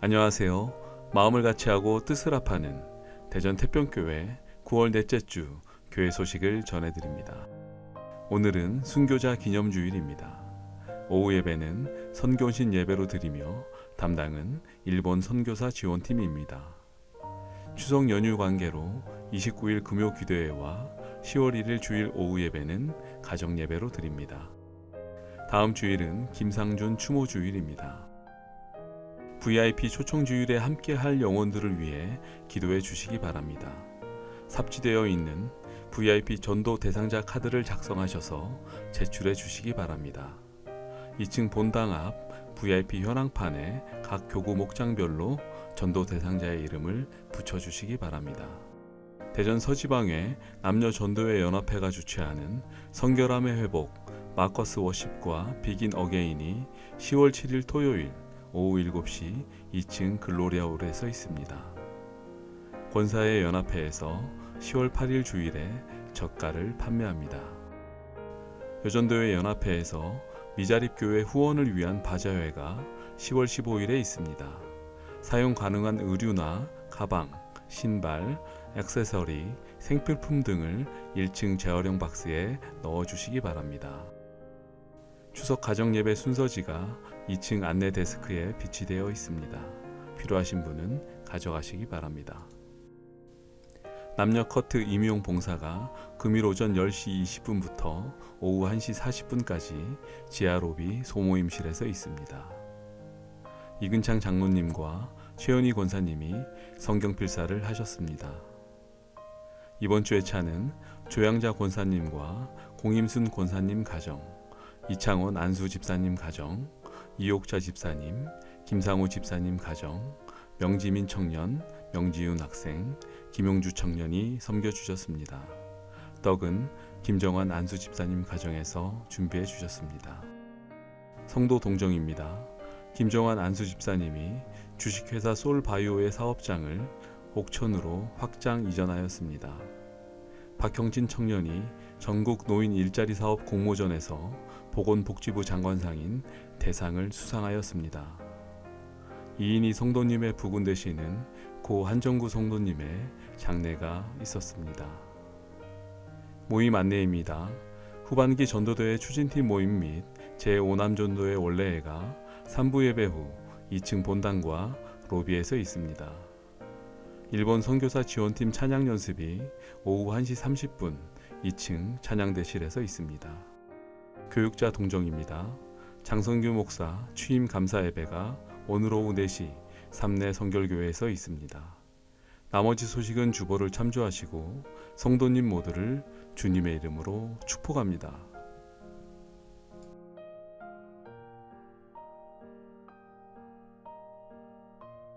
안녕하세요. 마음을 같이 하고 뜻을 합하는 대전 태평교회 9월 넷째 주 교회 소식을 전해드립니다. 오늘은 순교자 기념주일입니다. 오후 예배는 선교신 예배로 드리며 담당은 일본 선교사 지원팀입니다. 추석 연휴 관계로 29일 금요 기도회와 10월 1일 주일 오후 예배는 가정 예배로 드립니다. 다음 주일은 김상준 추모 주일입니다. VIP 초청 주일에 함께 할 영혼들을 위해 기도해 주시기 바랍니다. 삽지되어 있는 VIP 전도 대상자 카드를 작성하셔서 제출해 주시기 바랍니다. 2층 본당 앞 VIP 현황판에 각 교구 목장별로 전도 대상자의 이름을 붙여 주시기 바랍니다. 대전 서지방회 남녀 전도회 연합회가 주최하는 성결함의 회복 마커스 워십과 비긴 어게인이 10월 7일 토요일 오후 7시 2층 글로리아홀에서 있습니다. 권사의 연합회에서 10월 8일 주일에 젓갈을 판매합니다. 여전도회 연합회에서 미자립교회 후원을 위한 바자회가 10월 15일에 있습니다. 사용 가능한 의류나 가방, 신발, 액세서리, 생필품 등을 1층 재활용 박스에 넣어 주시기 바랍니다. 추석 가정 예배 순서지가 2층 안내 데스크에 비치되어 있습니다. 필요하신 분은 가져가시기 바랍니다. 남녀 커트 임용 봉사가 금일 오전 10시 20분부터 오후 1시 40분까지 지하 로비 소모임실에서 있습니다. 이근창 장로님과 최연희 권사님이 성경 필사를 하셨습니다. 이번 주의 차는 조양자 권사님과 공임순 권사님 가정, 이창원 안수 집사님 가정, 이옥자 집사님, 김상우 집사님 가정, 명지민 청년, 명지윤 학생, 김용주 청년이 섬겨주셨습니다. 떡은 김정환 안수 집사님 가정에서 준비해 주셨습니다. 성도 동정입니다. 김정환 안수 집사님이 주식회사 솔바이오의 사업장을 옥천으로 확장 이전하였습니다. 박형진 청년이 전국 노인 일자리 사업 공모전에서 보건복지부 장관상인 대상을 수상하였습니다. 이인희 성도님의 부군 되시는 고 한정구 성도님의 장례가 있었습니다. 모임 안내입니다. 후반기 전도대회 추진팀 모임 및 제5남 전도회 원래회가 3부 예배 후 2층 본당과 로비에서 있습니다. 일본 선교사 지원팀 찬양 연습이 오후 1시 30분 2층 찬양대실에서 있습니다. 교육자 동정입니다. 장성규 목사 취임 감사 예배가 오늘 오후 4시 삼내 성결교회에서 있습니다. 나머지 소식은 주보를 참조하시고 성도님 모두를 주님의 이름으로 축복합니다.